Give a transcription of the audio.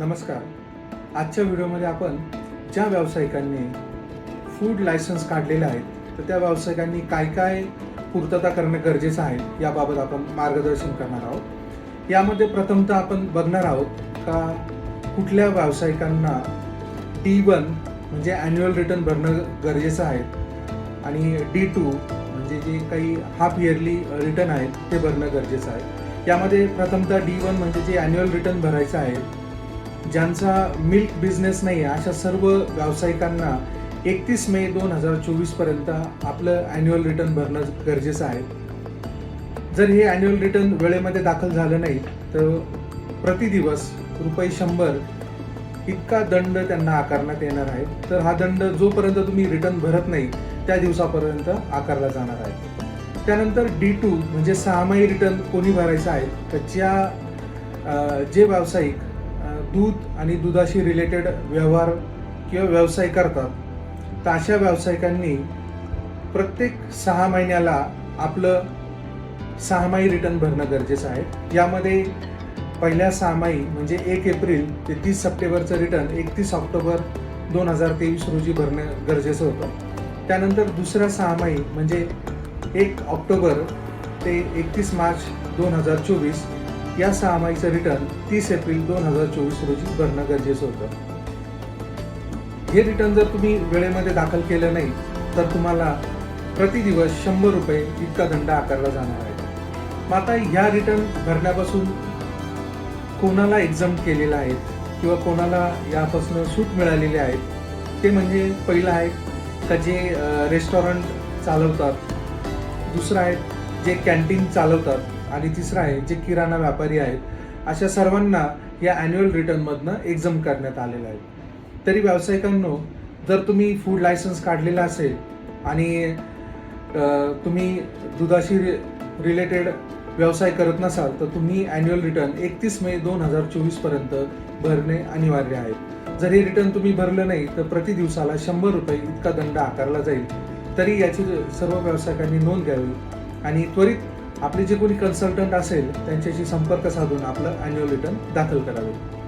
नमस्कार. आजच्या व्हिडिओमध्ये आपण ज्या व्यावसायिकांनी फूड लायसन्स काढलेले आहेत तर त्या व्यावसायिकांनी काय काय पूर्तता करणं गरजेचं आहे याबाबत आपण मार्गदर्शन करणार आहोत. यामध्ये प्रथमतः आपण बघणार आहोत का कुठल्या व्यावसायिकांना डी वन म्हणजे ॲन्युअल रिटर्न भरणं गरजेचं आहे आणि डी टू म्हणजे जे काही हाफ इयरली रिटर्न आहेत ते भरणं गरजेचं आहे. यामध्ये प्रथमतः डी वन म्हणजे जे ॲन्युअल रिटर्न भरायचं आहे ज्यांचा मिल्क बिझनेस नाही आहे अशा सर्व व्यावसायिकांना एकतीस मे दोन हजार चोवीसपर्यंत आपलं ॲन्युअल रिटर्न भरणं गरजेचं आहे. जर हे ॲन्युअल रिटर्न वेळेमध्ये दाखल झालं नाही तर प्रतिदिवस रुपये शंभर इतका दंड त्यांना आकारण्यात येणार आहे. तर हा दंड जोपर्यंत तुम्ही रिटर्न भरत नाही त्या दिवसापर्यंत आकारला जाणार आहे. त्यानंतर डी टू म्हणजे सहामाही रिटर्न कोणी भरायचं आहे तर ज्या जे व्यावसायिक दूध आणि दुधाशी रिलेटेड व्यवहार किंवा व्यवसाय करतात तर अशा व्यावसायिकांनी प्रत्येक सहा महिन्याला आपलं सहामाही रिटर्न भरणं गरजेचं आहे. यामध्ये पहिल्या सहामाही म्हणजे एक एप्रिल ते तीस सप्टेंबरचं रिटर्न एकतीस ऑक्टोबर दोन हजार तेवीस रोजी भरणं गरजेचं होतं. त्यानंतर दुसऱ्या सहामाही म्हणजे एक ऑक्टोबर ते एकतीस मार्च दोन हजार चोवीस या सहामाहीचं रिटर्न तीस एप्रिल दोन हजार चोवीस रोजी भरणं गरजेचं होतं. हे रिटर्न जर तुम्ही वेळेमध्ये दाखल केलं नाही तर तुम्हाला प्रतिदिवस शंभर रुपये इतका दंड आकारला जाणार आहे. मग आता ह्या रिटर्न भरण्यापासून कोणाला एक्झाम केलेला आहे किंवा कोणाला यापासून सूट मिळालेली आहेत ते म्हणजे पहिलं आहे का जे रेस्टॉरंट चालवतात दुसरं आहे जे कॅन्टीन चालवतात आणि तिसरं आहे जे किराणा व्यापारी आहेत अशा सर्वांना या ॲन्युअल रिटर्नमधनं एक्झाम करण्यात आलेलं आहे. तरी व्यावसायिकांनो जर तुम्ही फूड लायसन्स काढलेला असेल आणि तुम्ही दुधाशी रिलेटेड व्यवसाय करत नसाल तर तुम्ही ॲन्युअल रिटर्न एकतीस मे दोन हजार चोवीसपर्यंत भरणे अनिवार्य आहे. जर हे रिटर्न तुम्ही भरलं नाही तर प्रति दिवसाला शंभर रुपये इतका दंड आकारला जाईल. तरी याची सर्व व्यावसायिकांनी नोंद घ्यावी आणि त्वरित आपले जे कोणी कन्सल्टंट असेल त्यांच्याशी संपर्क साधून आपलं अॅन्युअल रिटर्न दाखल करावे.